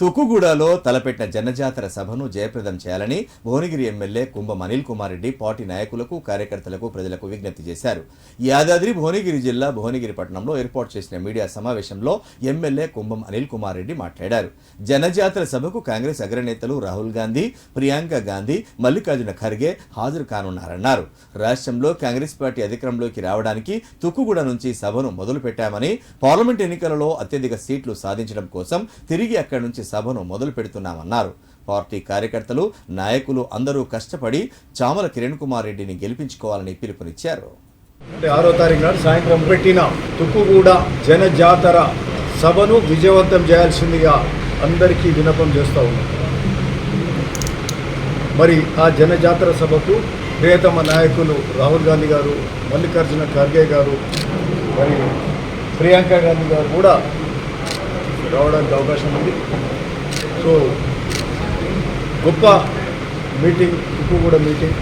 తుక్కుగూడలో తలపెట్టిన జనజాతర సభను జయప్రదం చేయాలని భువనగిరి ఎమ్మెల్యే కుంభం అనిల్ కుమార్ రెడ్డి పార్టీ నాయకులకు కార్యకర్తలకు ప్రజలకు విజ్ఞప్తి చేశారు. యాదాద్రి భువనగిరి జిల్లా భువనగిరి పట్టణంలో ఏర్పాటు చేసిన మీడియా సమావేశంలో ఎమ్మెల్యే కుంభం అనిల్ కుమార్ రెడ్డి మాట్లాడారు. జనజాతర సభకు కాంగ్రెస్ అగ్రనేతలు రాహుల్ గాంధీ ప్రియాంక గాంధీ మల్లికార్జున ఖర్గే హాజరు కానున్నారన్నారు. రాష్ట్రంలో కాంగ్రెస్ పార్టీ అధికారంలోకి రావడానికి తుక్కుగూడ నుంచి సభను మొదలు పెట్టామని పార్లమెంట్ ఎన్నికలలో అత్యధిక సీట్లు సాధించడం కోసం తిరిగి అక్కడి నుంచి సభను మొదలు పెడుతున్నామన్నారు. పార్టీ కార్యకర్తలు నాయకులు అందరూ కష్టపడి చామల కిరణ్ కుమార్ రెడ్డిని గెలిపించుకోవాలని పిలుపునిచ్చారు. అంటే ఆరో తారీఖు నాడు సాయంత్రం పెట్టిన తుక్కుగూడ జన జాతర సభను విజయవంతం చేయాల్సిందిగా అందరికీ వినపం చేస్తూ ఉన్నాం. మరి ఆ జన జాతర సభకు ప్రియతమ నాయకులు రాహుల్ గాంధీ గారు మల్లికార్జున ఖర్గే గారు మరి ప్రియాంక గాంధీ గారు కూడా రావడానికి అవకాశం ఉంది. సో గొప్ప మీటింగ్ తుక్కుగూడ మీటింగ్.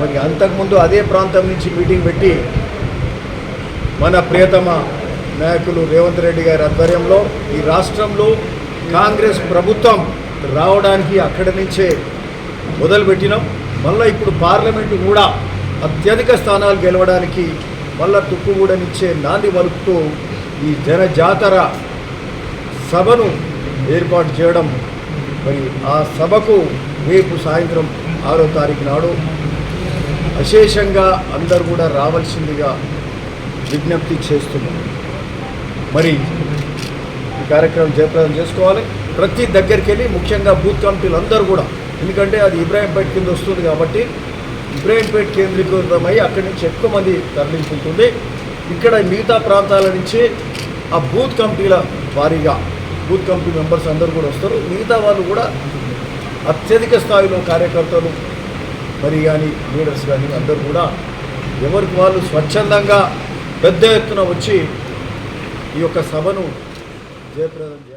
మరి అంతకుముందు అదే ప్రాంతం నుంచి మీటింగ్ పెట్టి మన ప్రియతమ నాయకులు రేవంత్ రెడ్డి గారి ఆధ్వర్యంలో ఈ రాష్ట్రంలో కాంగ్రెస్ ప్రభుత్వం రావడానికి అక్కడి నుంచే మొదలుపెట్టినాం. మళ్ళీ ఇప్పుడు పార్లమెంటు కూడా అత్యధిక స్థానాలు గెలవడానికి మళ్ళా తుక్కుగూడ నుంచే నాంది వలుపుతూ ఈ జన జాతర సభను ఏర్పాటు చేయడం. మరి ఆ సభకు రేపు సాయంత్రం ఆరో తారీఖు నాడు అశేషంగా అందరు కూడా రావాల్సిందిగా విజ్ఞప్తి చేస్తున్నాం. మరి ఈ కార్యక్రమం జయప్రదం చేసుకోవాలి. ప్రతి దగ్గరికి వెళ్ళి ముఖ్యంగా బూత్ కమిటీలు అందరూ కూడా ఎందుకంటే అది ఇబ్రాహీంపేట కింద వస్తుంది కాబట్టి ఇబ్రాహీంపేట కేంద్రీకృతమై అక్కడి నుంచి ఎక్కువ మంది తరలించుకుంటుంది. ఇక్కడ మిగతా ప్రాంతాల నుంచి ఆ బూత్ కమిటీల వారీగా బూత్ కమిటీ మెంబర్స్ అందరూ కూడా వస్తారు. మిగతా వాళ్ళు కూడా అత్యధిక స్థాయిలో కార్యకర్తలు మరి కానీ లీడర్స్ కానీ అందరూ కూడా ఎవరికి వాళ్ళు స్వచ్ఛందంగా పెద్ద ఎత్తున వచ్చి ఈ యొక్క సభను జయప్రదం చేయాలి.